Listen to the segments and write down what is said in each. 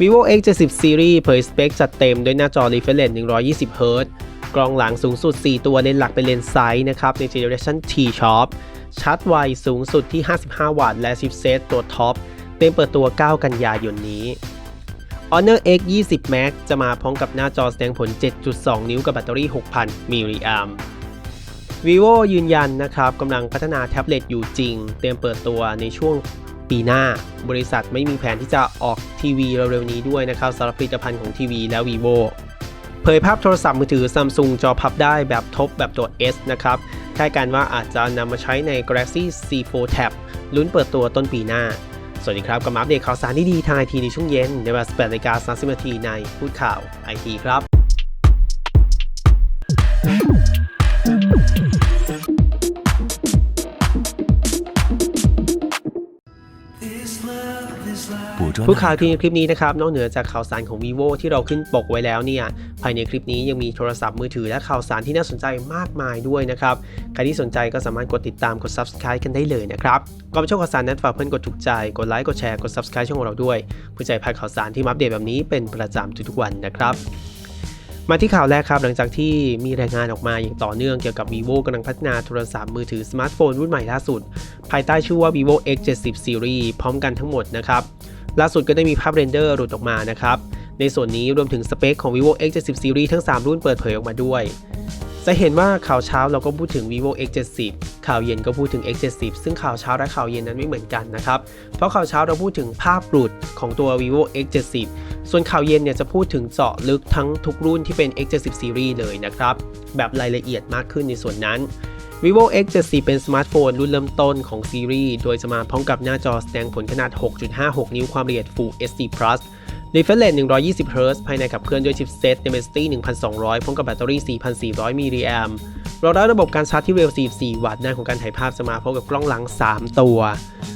vivo x 70 series เผยสเปคจัดเต็มด้วยหน้าจอ refresh 120 Hz กล้องหลังสูงสุด 4 ตัวเลนส์หลักเป็นเลนส์ไซส์นะครับ ใน generation T Sharp ชาร์จไวสูงสุดที่ 55 วัตต์ และชิปเซตตัวท็อป เต็มเปิดตัว 9 กันยายนนี้ Honor X 20 Max จะมาพร้อมกับหน้าจอแสดงผล 7.2 นิ้วกับแบตเตอรี่ 6,000 มิลลิแอม vivo ยืนยันนะครับกำลังพัฒนาแท็บเล็ตอยู่จริง เตรียมเปิดตัวในช่วง ปีหน้า บริษัทไม่มีแผนที่จะออกทีวีเร็วๆนี้ด้วยนะครับสำหรับผลิตภัณฑ์ของทีวีและ vivo เผยภาพโทรศัพท์มือถือ Samsung จอพับได้แบบทบแบบตัว S นะครับคาดการณ์ว่าอาจจะนำมาใช้ใน Galaxy C4 Tab ลุ้นเปิดตัวต้นปีหน้า สวัสดีครับ กับมาอัปเดตข่าวสารดีๆทางไอทีในช่วงเย็น ในเวลา18นาฬิกา30นาทีในพูดข่าวไอทีครับ ผู้ข่าวที่ในคลิปนี้นะครับนอกเหนือจากข่าวสารของ vivo ที่เราขึ้นปกไว้แล้วเนี่ยภายในคลิปนี้ยังมีโทรศัพท์มือถือและข่าวสารที่น่าสนใจมากมายด้วยนะครับใครที่สนใจก็สามารถกดติดตามกด subscribe กันได้เลยนะครับก่อนไปชมข่าวสารนั้นฝากเพื่อนกดถูกใจกดไลค์กดแชร์กด subscribe ช่องของเราด้วยเพื่อใจพายข่าวสารที่มาอัปเดตแบบนี้เป็นประจำทุกๆวันนะครับ มาที่ข่าวแรกครับ หลังจากที่มีรายงานออกมาอย่างต่อเนื่องเกี่ยวกับ vivo กำลังพัฒนาโทรศัพท์มือถือสมาร์ทโฟนรุ่นใหม่ล่าสุด ภายใต้ชื่อว่า vivo x 70 series พร้อมกันทั้งหมดนะครับล่าสุดก็ได้มีภาพเรนเดอร์หลุดออกมานะครับในส่วนนี้รวมถึงสเปคของ vivo x 70 series ทั้ง 3 รุ่นเปิดเผยออกมาด้วย จะเห็นว่าข่าวเช้าเราก็พูดถึง vivo x 70 ข่าวเย็นก็พูดถึง x 70 ซึ่งข่าวเช้าและข่าวเย็นนั้นไม่เหมือนกันนะครับ เพราะข่าวเช้าเราพูดถึงภาพหลุดของตัว vivo x 70 ส่วนข่าวเย็นเนี่ยจะพูดถึงเจาะลึกทั้งทุกรุ่นที่เป็น x 70 series เลยนะครับ แบบรายละเอียดมากขึ้นในส่วนนั้น vivo x 70 เป็นสมาร์ทโฟนรุ่นเริ่มต้นของซีรีส์ โดยจะมาพร้อมกับหน้าจอแสดงผลขนาด 6.56 นิ้วความละเอียด Full HD Plus refresh rate 120 Hz ภายในขับเคลื่อนด้วยชิปเซต Dimensity 1200 พร้อมกับแบตเตอรี่ 4,400 มิลลิแอมรองรับระบบการชาร์จที่เร็ว 44 วัตต์ด้านของการถ่ายภาพจะมาพร้อมกับกล้องหลัง 3 ตัว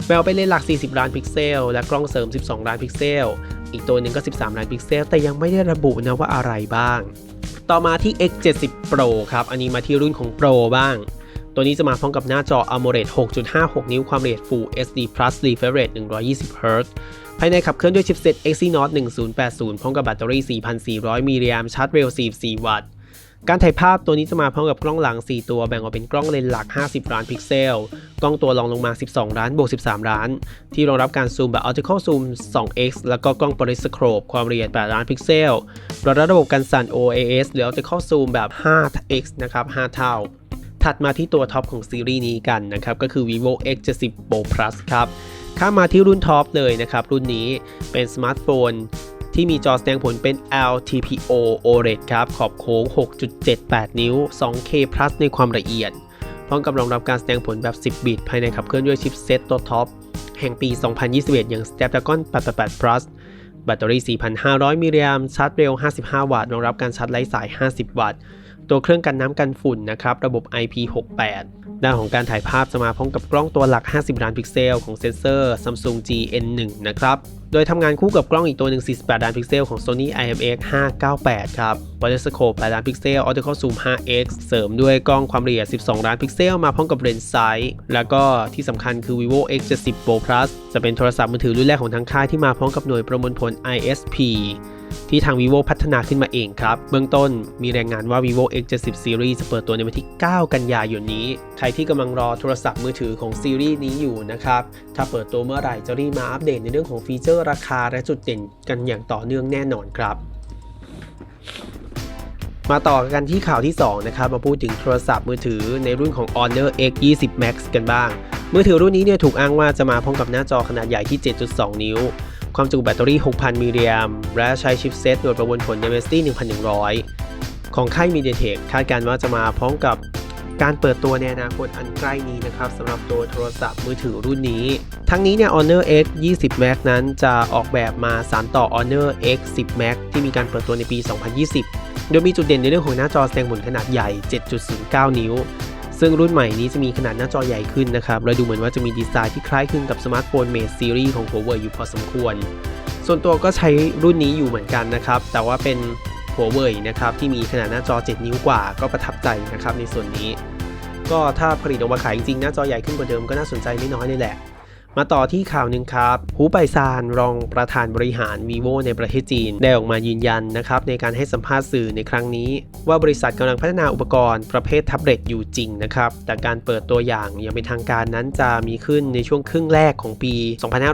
แววเป็นเลนส์หลัก 40 ล้านพิกเซล และกล้องเสริม 12 ล้านพิกเซล อีกตัวหนึ่งก็ 13 ล้านพิกเซล แต่ยังไม่ได้ระบุนะว่าอะไรบ้าง ต่อมาที่ X70 Pro ครับ อันนี้มาที่รุ่นของ Pro บ้าง ตัวนี้จะมาพร้อมกับหน้าจอ AMOLED 6.56 นิ้วความละเอียด Full HD Plus refresh rate 120 Hz ภายในขับเคลื่อนด้วยชิปเซ็ต Exynos 1080 พร้อมกับแบตเตอรี่ 4,400 มิลลิแอมชาร์จเร็ว 44 วัตต์ การถ่ายภาพตัวนี้จะมาพร้อมกับกล้องหลัง 4 ตัวแบ่งออกเป็นกล้องเลนส์หลัก 50 ล้านพิกเซล กล้องตัวรองลงมา 12 ล้านบวก 13 ล้าน ที่รองรับการซูมแบบ Optical Zoom 2x แล้วก็กล้อง Periscope ความละเอียด 8 ล้านพิกเซลรองรับระบบการสั่น OAS หรือ Optical Zoom แบบ 5x นะครับ 5 เท่า ถัดมาที่ตัวท็อปของซีรีส์นี้กันนะครับก็คือ vivo x 70 pro plus ครับข้ามาที่รุ่นท็อปเลยนะครับรุ่นนี้เป็นสมาร์ทโฟนที่มีจอแสดงผลเป็น LTPO OLED ครับขอบโค้ง 6.78 นิ้ว 2K plus ในความละเอียด พร้อมกับรองรับการแสดงผลแบบ 10 บิต ภายในขับเคลื่อนด้วยชิปเซตตัวท็อป แห่งปี 2021 อย่าง Snapdragon 888 plus แบตเตอรี่ 4,500 มิลลิแอมชาร์จเร็ว 55 วัตต์ รองรับการชาร์จไร้สาย 50 วัตต์ ตัวเครื่องกันน้ำกันฝุ่นนะครับระบบ IP68 ด้านของการถ่ายภาพจะมาพร้อมกับกล้องตัวหลัก 50 ล้านพิกเซลของเซนเซอร์ Samsung GN1 นะครับโดยทำงานคู่กับกล้องอีกตัวหนึ่ง 48 ล้านพิกเซลของ Sony IMX 598 ครับ Periscope 8ล้านพิกเซล Optical Zoom 5x เสริมด้วยกล้องความละเอียด 12 ล้านพิกเซล มาพร้อมกับเลนส์ไซส์ แล้วก็ที่สำคัญคือ vivo x 70 pro plus จะเป็นโทรศัพท์มือถือรุ่นแรกของทางค่ายที่มาพร้อมกับหน่วยประมวลผล ISP ที่ทาง vivo พัฒนาขึ้นมาเองครับ เบื้องต้นมีรายงานว่า vivo x 70 series จะเปิดตัวในวันที่ 9 กันยายนนี้ ใครที่กำลังรอโทรศัพท์มือถือของซีรีส์นี้อยู่นะครับ ถ้าเปิดตัวเมื่อไหร่จะรีบมาอัปเดตในเรื่องของฟีเจอร์ราคาและจุดเด่นกันอย่างต่อเนื่องแน่นอนครับมาต่อกันที่ข่าวที่ 2 นะครับ มาพูดถึงโทรศัพท์มือถือในรุ่นของ Honor X 20 Max กันบ้าง มือถือรุ่นนี้เนี่ยถูกอ้างว่าจะมาพร้อมกับหน้าจอขนาดใหญ่ที่ 7.2 นิ้ว ความจุแบตเตอรี่ 6,000 มิลลิแอมและใช้ชิปเซตหน่วยประมวลผล Dimensity 1,100 ของค่าย MediaTek คาดการณ์ว่าจะมาพร้อมกับการเปิดตัวในอนาคตอันใกล้นี้นะครับสำหรับตัวโทรศัพท์มือถือรุ่นนี้ ทั้งนี้เนี่ย Honor X 20 Max นั้นจะออกแบบมาสานต่อ Honor X 10 Max ที่มีการเปิดตัวในปี 2020 โดยมีจุดเด่นในเรื่องของหน้าจอแสดงผลขนาดใหญ่ 7.09 นิ้ว ซึ่งรุ่นใหม่นี้จะมีขนาดหน้าจอใหญ่ขึ้นนะครับ และดูเหมือนว่าจะมีดีไซน์ที่คล้ายคลึงกับสมาร์ทโฟนเมดซีรีส์ของ Huawei อยู่พอสมควร ส่วนตัวก็ใช้รุ่นนี้อยู่เหมือนกันนะครับ แต่ว่าเป็น Huawei นะครับที่มีขนาดหน้าจอ 7 นิ้วกว่าก็ประทับใจนะครับในส่วนนี้ ก็ถ้าผลิตออกมาขายจริงๆหน้าจอใหญ่ขึ้นกว่าเดิมก็น่าสนใจไม่น้อยเลยแหละ มาต่อที่ข่าวหนึ่งครับหูไปซานรองประธานบริหาร vivo ในประเทศจีน ได้ออกมายืนยันนะครับในการให้สัมภาษณ์สื่อในครั้งนี้ ว่าบริษัทกำลังพัฒนาอุปกรณ์ประเภทแท็บเล็ตอยู่จริงนะครับ แต่การเปิดตัวอย่างอย่างเป็นทางการนั้นจะมีขึ้นในช่วงครึ่งแรกของปี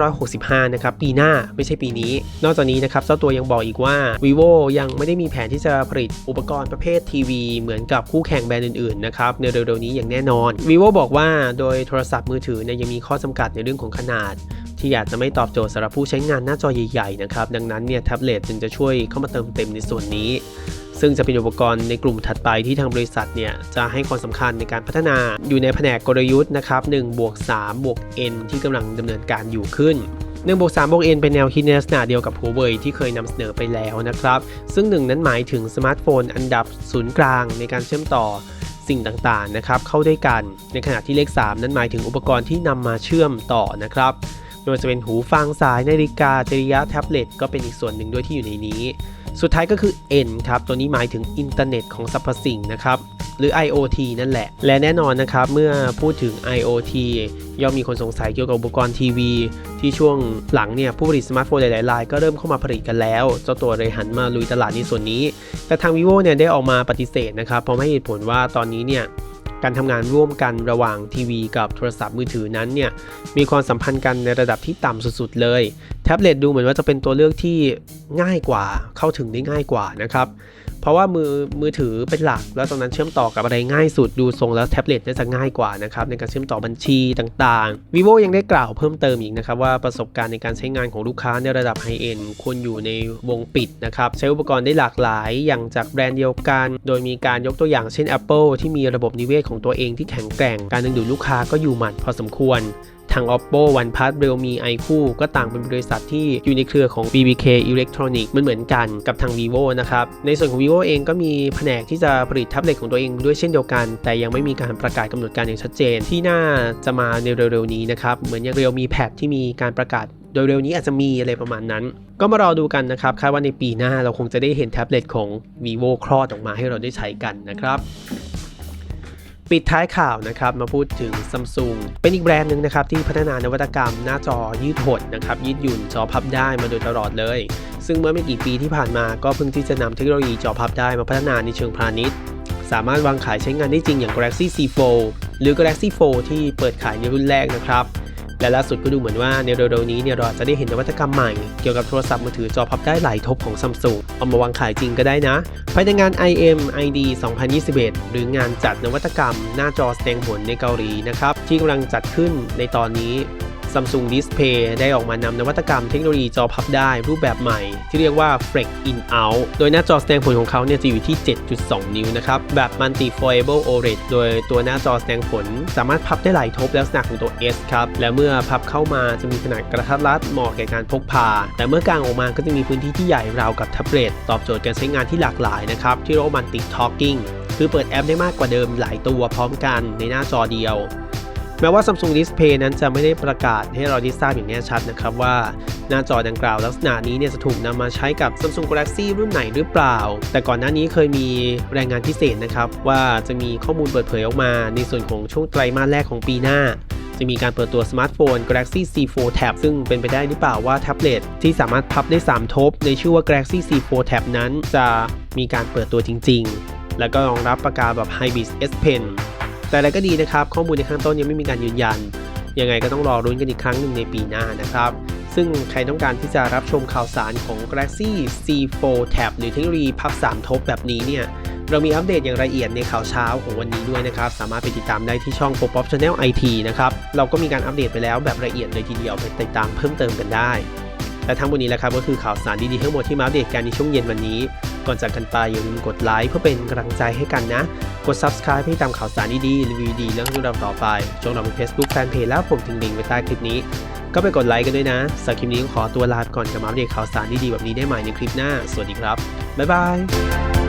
2565 นะครับ ปีหน้าไม่ใช่ปีนี้ นอกจากนี้นะครับเจ้าตัวยังบอกอีกว่า vivo ยังไม่ได้มีแผนที่จะผลิตอุปกรณ์ประเภททีวี เหมือนกับคู่แข่งแบรนด์อื่นๆนะครับในเร็วๆนี้อย่างแน่นอน vivo บอกว่าโดยโทรศัพท์มือถือเนี่ยยังมีข้อจำกัดในเรื่องของขนาด ที่อาจจะไม่ตอบโจทย์สำหรับผู้ใช้งานหน้าจอใหญ่ๆนะครับดังนั้นเนี่ยแท็บเล็ตจึงจะช่วยเข้ามาเติมเต็มในส่วนนี้ ซึ่งจะเป็นอุปกรณ์ในกลุ่มถัดไปที่ทางบริษัทเนี่ยจะให้ความสำคัญในการพัฒนาอยู่ในแผนกกลยุทธ์นะครับ1บวก3บวก N ที่กำลังดำเนินการอยู่ขึ้น1บวก3บวก N เป็นแนวคิดในลักษณะเดียวกับ Huawei ที่เคยนำเสนอไปแล้วนะครับ ซึ่งหนึ่งนั้นหมายถึงสมาร์ทโฟนอันดับศูนย์กลางในการเชื่อมต่อ สิ่งต่างๆนะครับเข้าด้วยกัน ในขณะที่เลข 3 นั้นหมายถึงอุปกรณ์ที่นำมาเชื่อมต่อนะครับไม่ว่าจะเป็นหูฟังสายนาฬิกาจริยะแท็บเล็ตก็เป็นอีกส่วนหนึ่งด้วยที่อยู่ในนี้ สุดท้ายก็คือ N ครับ ตัวนี้หมายถึงอินเทอร์เน็ตของสรรพสิ่งนะครับ หรือ IoT นั่นแหละ และแน่นอนนะครับ เมื่อพูดถึง IoT ย่อมมีคนสงสัยเกี่ยวกับอุปกรณ์ทีวี ที่ช่วงหลังเนี่ยผู้ผลิตสมาร์ทโฟนหลายๆรายก็เริ่มเข้ามาผลิตกันแล้ว เจ้าตัวเลยหันมาลุยตลาดในส่วนนี้ แต่ทาง vivo เนี่ยได้ออกมาปฏิเสธนะครับเพราะให้เหตุผลว่าตอนนี้เนี่ยการทำงานร่วมกันระหว่างทีวีกับโทรศัพท์มือถือนั้นเนี่ยมีความสัมพันธ์กันในระดับที่ต่ำสุดๆเลย แท็บเล็ตดูเหมือนว่าจะเป็นตัวเลือกที่ง่ายกว่าเข้าถึงได้ง่ายกว่านะครับ เพราะว่ามือมือถือเป็นหลัก แล้วตรงนั้นเชื่อมต่อกับอะไรง่ายสุดดูทรงแล้วแท็บเล็ตน่าจะง่ายกว่านะครับในการเชื่อมต่อบัญชีต่างๆ vivo ยังได้กล่าวเพิ่มเติมอีกนะครับว่าประสบการณ์ในการใช้งานของลูกค้าในระดับไฮเอ็นควรอยู่ในวงปิดนะครับใช้อุปกรณ์ได้หลากหลายอย่างจากแบรนด์เดียวกัน โดยมีการยกตัวอย่างเช่น Apple ที่มีระบบนิเวศของตัวเองที่แข็งแกร่ง การดึงดูดลูกค้าก็อยู่หมัดพอสมควร ทาง oppo oneplus realme iQOO ก็ต่างเป็นบริษัทที่อยู่ในเครือของ bbk electronics มันเหมือนกันกับทาง vivo นะครับ ในส่วนของ vivo เองก็มีแผนกที่จะผลิตแท็บเล็ตของตัวเองด้วยเช่นเดียวกัน แต่ยังไม่มีการประกาศกำหนดการอย่างชัดเจน ที่น่าจะมาในเร็วๆนี้นะครับ เหมือนอย่าง realme pad ที่มีการประกาศโดยเร็วนี้อาจจะมีอะไรประมาณนั้น ก็มารอดูกันนะครับ คาดว่าในปีหน้าเราคงจะได้เห็นแท็บเล็ตของ vivo คลอดออกมาให้เราได้ใช้กันนะครับ ปิดท้ายข่าวนะครับมาพูดถึง Samsung เป็นอีกแบรนด์หนึ่งนะครับที่พัฒนานวัตกรรมหน้าจอยืดหดนะครับยืดหยุ่นจอพับได้มาโดยตลอดเลย ซึ่งเมื่อไม่กี่ปีที่ผ่านมาก็เพิ่งที่จะนำเทคโนโลยีจอพับได้มาพัฒนาในเชิงพาณิชย์ สามารถวางขายใช้งานได้จริงอย่าง Galaxy C Fold หรือ Galaxy Fold ที่เปิดขายในรุ่นแรกนะครับ และล่าสุดก็ดูเหมือนว่าในเร็วๆนี้เนี่ยเราอาจจะได้เห็นนวัตกรรมใหม่ เกี่ยวกับโทรศัพท์มือถือจอพับได้หลายทบของซัมซุงเอามาวางขายจริงก็ได้นะ ภายในงาน IM ID 2021 หรืองานจัดนวัตกรรมหน้าจอแสดงผลในเกาหลีนะครับที่กำลังจัดขึ้นในตอนนี้ Samsung Display ได้ออกมานำนวัตกรรมเทคโนโลยีจอพับได้รูปแบบใหม่ ที่เรียกว่า Flex In Out โดยหน้าจอแสดงผลของเขาเนี่ยจะอยู่ที่ 7.2 นิ้วนะครับ แบบ Multi Foldable OLED โดยตัวหน้าจอแสดงผล สามารถพับได้หลายทบลักษณะของตัว S ครับ และเมื่อพับเข้ามาจะมีขนาดกระทัดรัดเหมาะแก่การพกพา แต่เมื่อกางออกมาก็จะมีพื้นที่ที่ใหญ่ราวกับแท็บเล็ตตอบโจทย์การใช้งานที่หลากหลายนะครับที่เรียกว่า Multi Talking คือเปิดแอปได้มากกว่าเดิมหลายตัวพร้อมกันในหน้าจอเดียว แม้ว่า Samsung Display นั้นจะไม่ได้ประกาศให้เราได้ทราบอย่างแน่ชัดนะครับว่าหน้าจอดังกล่าวลักษณะนี้เนี่ยจะถูกนำมาใช้กับ Samsung Galaxy รุ่นไหนหรือเปล่า แต่ก่อนหน้านี้เคยมีรายงานพิเศษนะครับว่าจะมีข้อมูลเปิดเผยออกมา ในส่วนของช่วงไตรมาสแรกของปีหน้าจะมีการเปิดตัวสมาร์ทโฟน Galaxy C4 Tab ซึ่งเป็นไปได้หรือเปล่าว่าแท็บเล็ตที่สามารถพับได้ 3 ทบ ในชื่อว่า Galaxy C4 Tab นั้นจะมีการเปิดตัวจริง ๆ แล้วก็รองรับปากกาแบบ Hybrid S Pen แต่อะไรก็ดีนะครับ ข้อมูลในข้างต้นยังไม่มีการยืนยัน ยังไงก็ต้องรอรุ้นกันอีกครั้งหนึ่งในปีหน้านะครับ ซึ่งใครต้องการที่จะรับชมข่าวสารของ Galaxy C4 Tab หรือเทคโนโลยีพับ 3 ทบแบบนี้เนี่ยเรามีอัปเดตอย่างละเอียดในข่าวเช้าของวันนี้ด้วยนะครับ สามารถไปติดตามได้ที่ช่อง Pop Up Channel IT นะครับ เราก็มีการอัปเดตไปแล้วแบบละเอียดเลยทีเดียวไปติดตามเพิ่มเติมกันได้ และทั้งหมดนี้แหละครับก็คือข่าวสารดีๆทั้งหมดที่มาอัปเดตกันในช่วงเย็นวันนี้ ก่อนจากกันไปอย่าลืมกดไลค์เพื่อเป็นกำลังใจให้กันนะ ด subscribe ให้ตามข่าวสารดีๆรีวิวดีเรื่องราต่อไปจงเราเป็น Facebook Fanpage แล้วผมถึงลิงก์ไว้ใต้คลิปนี้ ก็ไปกดไลค์กันด้วยนะสำหรับคลิปนี้ขอตัวลาไปก่อนกับมาอัปเดตข่าวสารดีๆแบบนี้ได้ใหม่ในคลิปหน้า สวัสดีครับ บ๊ายบาย